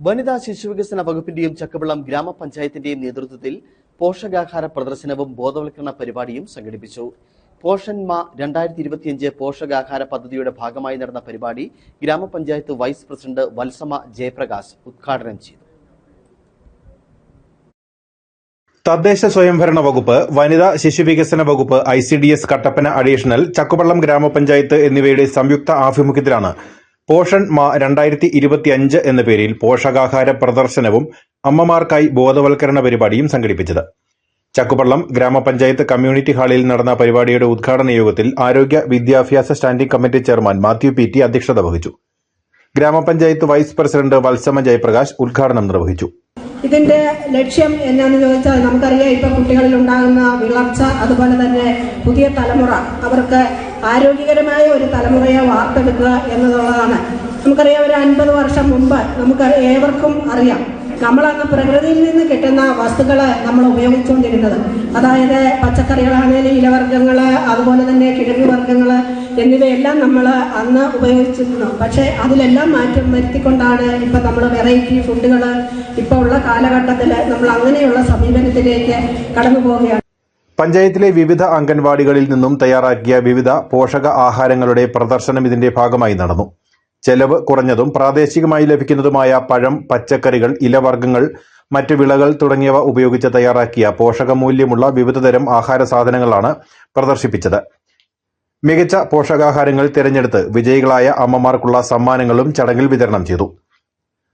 വനിതാ ശിശുവികസന വകുപ്പിന്റെയും ചക്കവള്ളം ഗ്രാമപഞ്ചായത്തിന്റെയും നേതൃത്വത്തിൽ പോഷകാഹാര പ്രദർശനവും ബോധവൽക്കരണ പരിപാടിയും സംഘടിപ്പിച്ചു. പോഷൻ മാ രണ്ടായിരത്തി ഇരുപത്തിയഞ്ച് പോഷകാഹാര പദ്ധതിയുടെ ഭാഗമായി നടന്ന പരിപാടി ഗ്രാമപഞ്ചായത്ത് വൈസ് പ്രസിഡന്റ് വത്സമ ജയപ്രകാശ് ഉദ്ഘാടനം ചെയ്തു. തദ്ദേശ സ്വയംഭരണ വകുപ്പ് വനിതാ ശിശുവികസന വകുപ്പ് I C D S Kattappana additional Chakkupallam ഗ്രാമപഞ്ചായത്ത് എന്നിവയുടെ സംയുക്ത ആഭിമുഖ്യത്തിലാണ് പോഷൺ മാ രണ്ടായിരത്തി ഇരുപത്തി അഞ്ച് എന്ന പേരിൽ പോഷകാഹാര പ്രദർശനവും അമ്മമാർക്കായി ബോധവൽക്കരണ പരിപാടിയും സംഘടിപ്പിച്ചത്. ചക്കുപള്ളം ഗ്രാമപഞ്ചായത്ത് കമ്മ്യൂണിറ്റി ഹാളിൽ നടന്ന പരിപാടിയുടെ ഉദ്ഘാടന യോഗത്തിൽ ആരോഗ്യ വിദ്യാഭ്യാസ standing committee chairman Mathew P T അധ്യക്ഷത വഹിച്ചു. ഗ്രാമപഞ്ചായത്ത് വൈസ് പ്രസിഡന്റ് വത്സമ ജയപ്രകാശ് ഉദ്ഘാടനം നിർവഹിച്ചു. ഇതിന്റെ ലക്ഷ്യം എന്നാന്ന് ചോദിച്ചാൽ നമുക്കറിയാം ഇപ്പൊ കുട്ടികളിൽ ഉണ്ടാകുന്ന വിളർച്ച അതുപോലെ തന്നെ പുതിയ തലമുറ. അവർക്ക് ആരോഗ്യകരമായ ഒരു തലമുറയെ വാർത്തെടുക്കുക എന്നുള്ളതാണ്. നമുക്കറിയാം ഒരു അൻപത് വർഷം മുമ്പ് നമുക്ക് ഏവർക്കും അറിയാം നമ്മളന്ന് പ്രകൃതിയിൽ നിന്ന് കിട്ടുന്ന വസ്തുക്കൾ നമ്മൾ ഉപയോഗിച്ചുകൊണ്ടിരുന്നത്. അതായത് പച്ചക്കറികളാണെങ്കിലും ഇലവർഗങ്ങൾ അതുപോലെ തന്നെ കിഴങ്ങ് വർഗങ്ങൾ എന്നിവയെല്ലാം നമ്മൾ അന്ന് ഉപയോഗിച്ചിരുന്നു. പക്ഷേ അതിലെല്ലാം മാറ്റം വരുത്തിക്കൊണ്ടാണ് ഇപ്പം നമ്മൾ വെറൈറ്റി ഫുഡുകൾ ഇപ്പോൾ ഉള്ള കാലഘട്ടത്തിൽ നമ്മൾ അങ്ങനെയുള്ള സമീപനത്തിലേക്ക് കടന്നു പോവുകയാണ്. പഞ്ചായത്തിലെ വിവിധ അംഗൻവാടികളിൽ നിന്നും തയ്യാറാക്കിയ വിവിധ പോഷക ആഹാരങ്ങളുടെ പ്രദർശനം ഇതിന്റെ ഭാഗമായി നടന്നു. ചെലവ് കുറഞ്ഞതും പ്രാദേശികമായി ലഭിക്കുന്നതുമായ പഴം പച്ചക്കറികൾ ഇലവർഗങ്ങൾ മറ്റ് വിളകൾ തുടങ്ങിയവ ഉപയോഗിച്ച് തയ്യാറാക്കിയ പോഷകമൂല്യമുള്ള വിവിധതരം ആഹാര സാധനങ്ങളാണ് പ്രദർശിപ്പിച്ചത്. മികച്ച പോഷകാഹാരങ്ങൾ തിരഞ്ഞെടുത്ത് വിജയികളായ അമ്മമാർക്കുള്ള സമ്മാനങ്ങളും ചടങ്ങിൽ വിതരണം ചെയ്തു.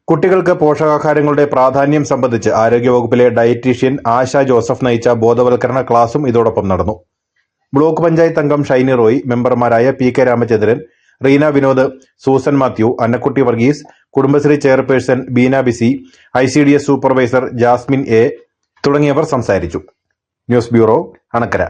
കുട്ടികൾക്ക് പോഷകാഹാരങ്ങളുടെ പ്രാധാന്യം സംബന്ധിച്ച് ആരോഗ്യവകുപ്പിലെ ഡയറ്റീഷ്യൻ ആശ ജോസഫ് നയിച്ച ബോധവൽക്കരണ ക്ലാസും ഇതോടൊപ്പം നടന്നു. ബ്ലോക്ക് പഞ്ചായത്ത് അംഗം ഷൈനി റോയ് മെമ്പർമാരായ P K Ramachandran Reena Vinod Susan Mathew Annakutty Varghese Kudumbashree chairperson Beena BC I C D S supervisor Jasmine A തുടങ്ങിയവർ സംസാരിച്ചു. News bureau Anakkara.